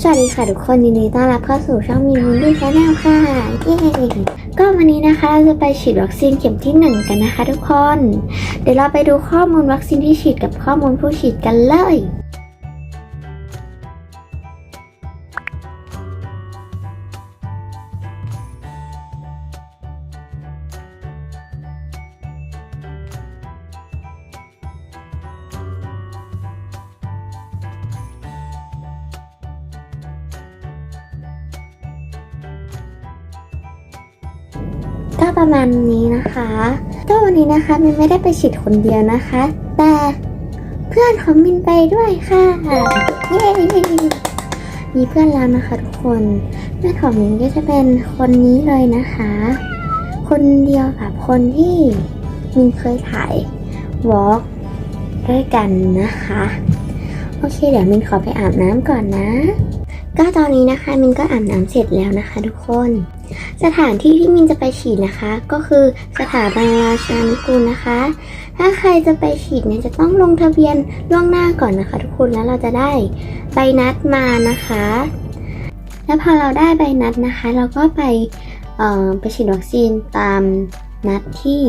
สวัสดีค่ะทุกคนยินดีต้อนรับเข้าสู่ช่องมีมินดี้ชาแนลค่ะเย้ก็วันนี้นะคะเราจะไปฉีดวัคซีนเข็มที่หนึ่งกันนะคะ ทุกคน เดี๋ยวเราไปดูข้อมูลวัคซีนที่ฉีดกับข้อมูลผู้ฉีดกันเลย ประมาณนี้นะคะก็วันนี้นะคะมินไม่ได้ไปฉีดคนเดียวนะคะ แต่เพื่อนของมินไปด้วยค่ะเย้มีเพื่อนแล้วนะคะทุกคนเพื่อนของมินก็จะเป็นคนนี้เลยนะคะ คนเดียวกับคนที่มินเคยถ่ายวอล์กด้วยกันนะคะ โอเค เดี๋ยวมินขอไปอาบน้ำก่อนนะ ก็ตอนนี้นะคะมินก็อาบน้ำเสร็จแล้วนะคะ ทุกคน สถานที่ที่มินจะไปฉีดนะคะ ก็คือสถาบันราชานุกูลนะคะ ถ้าใครจะไปฉีดเนี่ยจะต้องลงทะเบียนล่วงหน้าก่อนนะคะ ทุกคนแล้วเราจะได้ใบนัดมานะคะ แล้วพอเราได้ใบนัดนะคะ เราก็ไปเอ่อไปฉีดวัคซีนตามนัดที่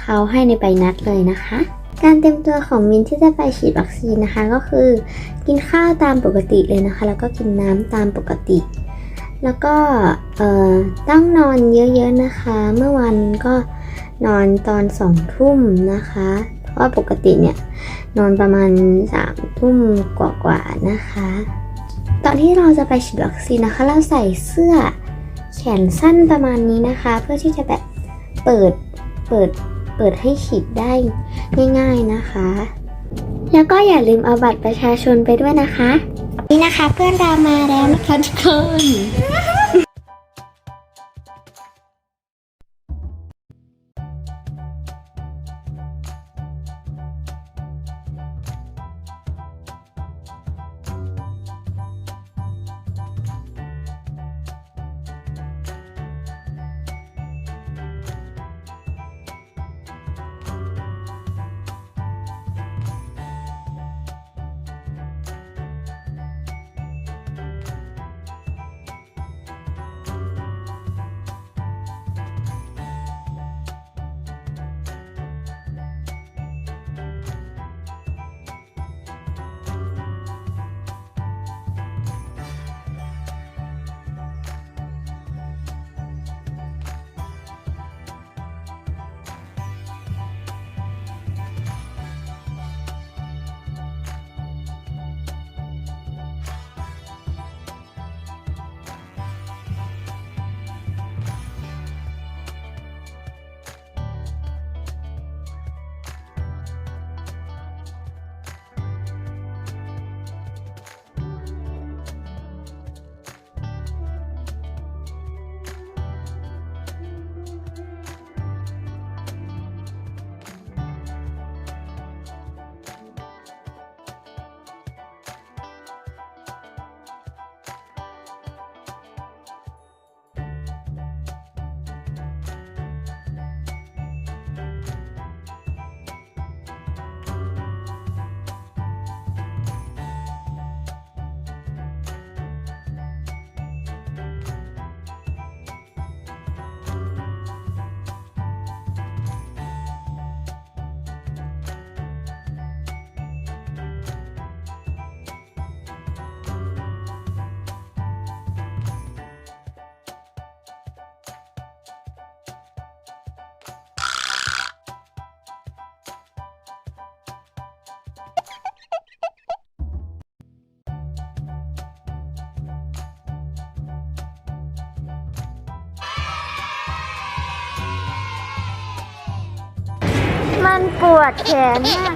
เขาให้ในใบนัดเลยนะคะ การเตรียมตัวของมินที่จะไปฉีดวัคซีนนะคะก็คือ กินข้าวตามปกติเลยนะคะ แล้วก็กินน้ำตามปกติ แล้วก็เอ่อต้องนอนเยอะๆนะคะ เมื่อวานก็นอนตอนสองทุ่มนะคะ เพราะว่าปกติเนี่ยนอนประมาณสามทุ่มกว่าๆนะคะ ตอนที่เราจะไปฉีดวัคซีนนะคะ เราใส่เสื้อแขนสั้นประมาณนี้นะคะ เพื่อที่จะแบบเปิดเปิดเปิดให้ฉีดได้ง่าย ๆนะคะ แล้วก็อย่าลืมเอาบัตรประชาชนไปด้วยนะคะ นี่นะคะเพื่อนเรามาแล้วนะคะทุกคน มันปวดแขนมาก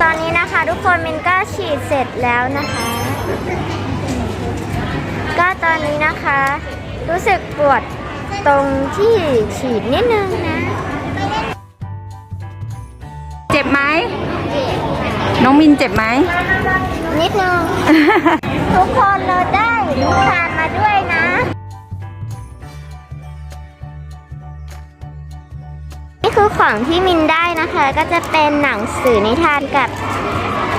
ตอนนี้นะคะทุกคนมินก็ฉีดเสร็จแล้วนะคะ ก็ตอนนี้นะคะ รู้สึกปวดตรงที่ฉีดนิดนึงนะ เจ็บไหม น้องมินเจ็บไหม นิดนึง ทุกคนเราได้นิทานมาด้วยนะ คือของที่มินได้นะคะ ก็จะเป็นหนังสือนิทานกับ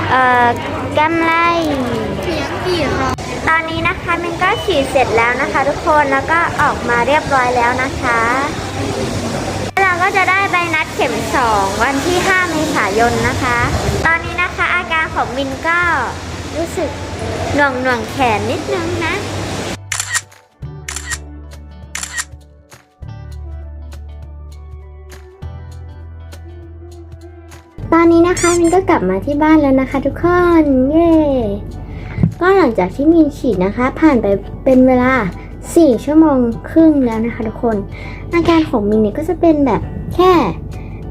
เอ่อกำไรตอนนี้นะคะมินก็ฉีดเสร็จแล้วนะคะ ทุกคนแล้วก็ออกมาเรียบร้อยแล้วนะคะเราก็จะได้ใบนัดเข็ม 2 วันที่ 5 เมษายนนะคะ ตอนนี้นะคะอาการของมินก็รู้สึกหน่วงหน่วงๆแขนนิดนึงนะ อนนี้นะคะมินก็กลับมาที่บ้านแล้วนะคะ ทุกคนเย้ก็หลังจากที่มินฉีดนะคะ ผ่านไปเป็นเวลา 4 ชั่วโมงครึ่งแล้วนะคะ ทุกคน อาการของมินเนี่ยก็จะเป็นแบบแค่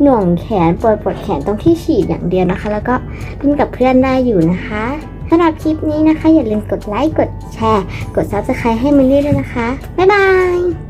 หน่วงแขนปวดปวดแขนตรงที่ฉีดอย่างเดียวนะคะ แล้วก็เล่นกับเพื่อนได้อยู่นะคะสำหรับคลิปนี้นะคะ อย่าลืมกดไลค์กดแชร์ กด subscribe ให้มินลี่ด้วยนะคะบ๊ายบาย